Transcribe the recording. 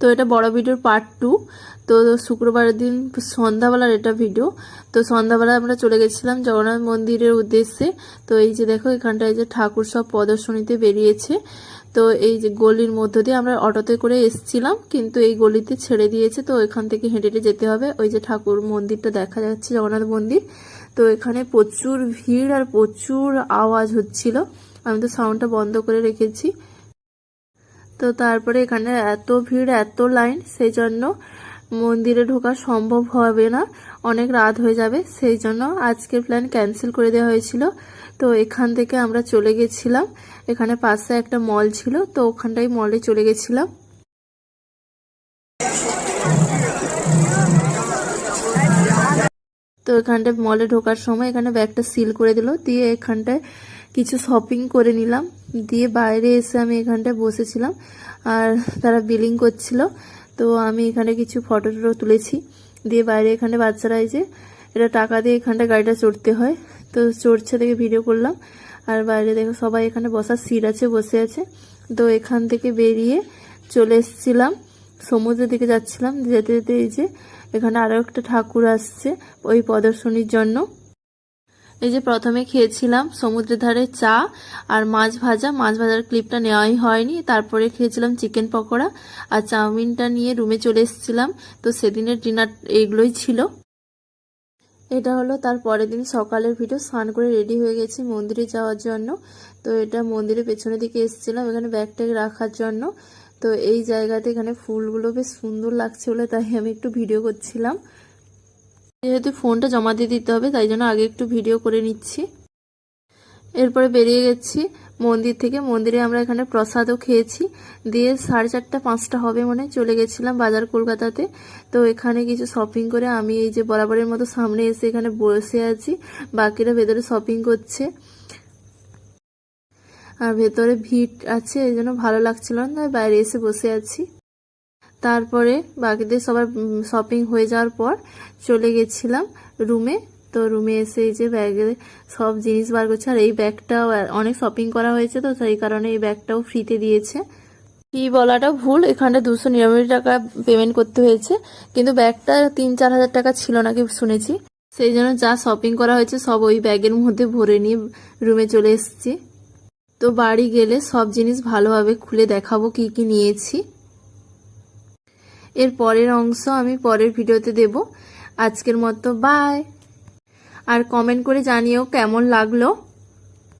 তো এটা বড় ভিডিওর পার্ট টু তো শুক্রবারের দিন সন্ধ্যাবেলার এটা ভিডিও তো সন্ধ্যাবেলায় আমরা চলে গেছিলাম জগন্নাথ মন্দিরের উদ্দেশ্যে। তো এই যে দেখো, এখানটায় যে ঠাকুর সব প্রদর্শনীতে বেরিয়েছে। তো এই যে গলির মধ্য দিয়ে আমরা অটোতে করে এসছিলাম, কিন্তু এই গলিতে ছেড়ে দিয়েছে। তো এখান থেকে হেঁটে হেঁটে যেতে হবে। ওই যে ঠাকুর মন্দিরটা দেখা যাচ্ছে, জগন্নাথ মন্দির। তো এখানে প্রচুর ভিড় আর প্রচুর আওয়াজ হচ্ছিল। আমি তো সাউন্ডটা বন্ধ করে রেখেছি। তো তারপরে এখানে এত ভিড়, এত লাইন সেই জন্য মন্দিরে ঢোকা সম্ভব হবে না। অনেক রাত হয়ে যাবে সেই জন্য আজকের প্ল্যান ক্যান্সেল করে দেওয়া হয়েছিল। তো এখান থেকে আমরা চলে গেছিলাম। এখানে পাশে একটা মল ছিল, তো ওখানটাই মলে চলে গেছিলাম। তো এখানটায় মলে ঢোকার সময় এখানে ব্যাগটা সিল করে দিল। দিয়ে এখানটায় কিছু শপিং করে নিলাম। দিয়ে বাইরে এসে আমি এখানটায় বসেছিলাম আর তারা বিলিং করছিল। তো আমি এখানে কিছু ফটো টটো তুলেছি। দিয়ে বাইরে এখানে বাচ্চারা এই যে এটা টাকা দিয়ে এখানটা গাড়িটা চড়তে হয়। তো চড়ছে থেকে ভিডিও করলাম। আর বাইরে দেখো সবাই এখানে বসার সিট আছে, বসে আছে। তো এখান থেকে বেরিয়ে চলে এসেছিলাম। সমুদ্রের দিকে যাচ্ছিলাম। যেতে যেতে এই যে, এখানে আরও একটা ঠাকুর আসছে ওই প্রদর্শনীর জন্য। এই যে প্রথমে খেয়েছিলাম সমুদ্রের ধারে চা আর মাছ ভাজা। মাছ ভাজার ক্লিপটা নেওয়াই হয়নি। তারপরে খেয়েছিলাম চিকেন পকোড়া আর চাউমিনটা নিয়ে রুমে চলে এসেছিলাম। তো সেদিনের ডিনার এইগুলোই ছিল। এটা হলো তার পরের দিন সকালের ভিডিও স্নান করে রেডি হয়ে গেছি মন্দিরে যাওয়ার জন্য। তো এটা মন্দিরের পেছনের দিকে এসেছিলাম। এখানে ব্যাগ ট্যাগ রাখার জন্য। তো এই জায়গাতে এখানে ফুলগুলো বেশ সুন্দর লাগছে বলে তাই আমি একটু ভিডিও করছিলাম। যেহেতু ফোনটা জমা দিয়ে দিতে হবে, তাই জন্য আগে একটু ভিডিও করে নিচ্ছি। এরপরে বেরিয়ে গেছি মন্দির থেকে। মন্দিরে আমরা এখানে প্রসাদও খেয়েছি। দিয়ে সাড়ে চারটা, পাঁচটা হবে মনে চলে গেছিলাম বাজার কলকাতাতে। তো এখানে কিছু শপিং করে আমি এই যে বরাবরের মতো সামনে এসে এখানে বসে আছি। বাকিরা ভেতরে শপিং করছে। আর ভেতরে ভিড় আছে, এই জন্য ভালো লাগছিল না, বাইরে এসে বসে আছি। তারপরে বাকিদের সবার শপিং হয়ে যাওয়ার পর চলে গেছিলাম রুমে। তো রুমে এসে এই যে ব্যাগে সব জিনিস বার করছে, আর এই ব্যাগটাও অনেক শপিং করা হয়েছে তো, সেই কারণে এই ব্যাগটাও ফ্রিতে দিয়েছে। কি বলাটা ভুল, এখানে দুশো নিরানব্বই টাকা পেমেন্ট করতে হয়েছে, কিন্তু ব্যাগটা তিন চার হাজার টাকা ছিল নাকি শুনেছি। সেই জন্য যা শপিং করা হয়েছে সব ওই ব্যাগের মধ্যে ভরে নিয়ে রুমে চলে এসেছি। তো বাড়ি গেলে সব জিনিস ভালোভাবে খুলে দেখাবো কি কি নিয়েছি। এর পরের অংশ আমি পরের ভিডিওতে দেব। আজকের মতো বাই আর কমেন্ট করে জানিও কেমন লাগল।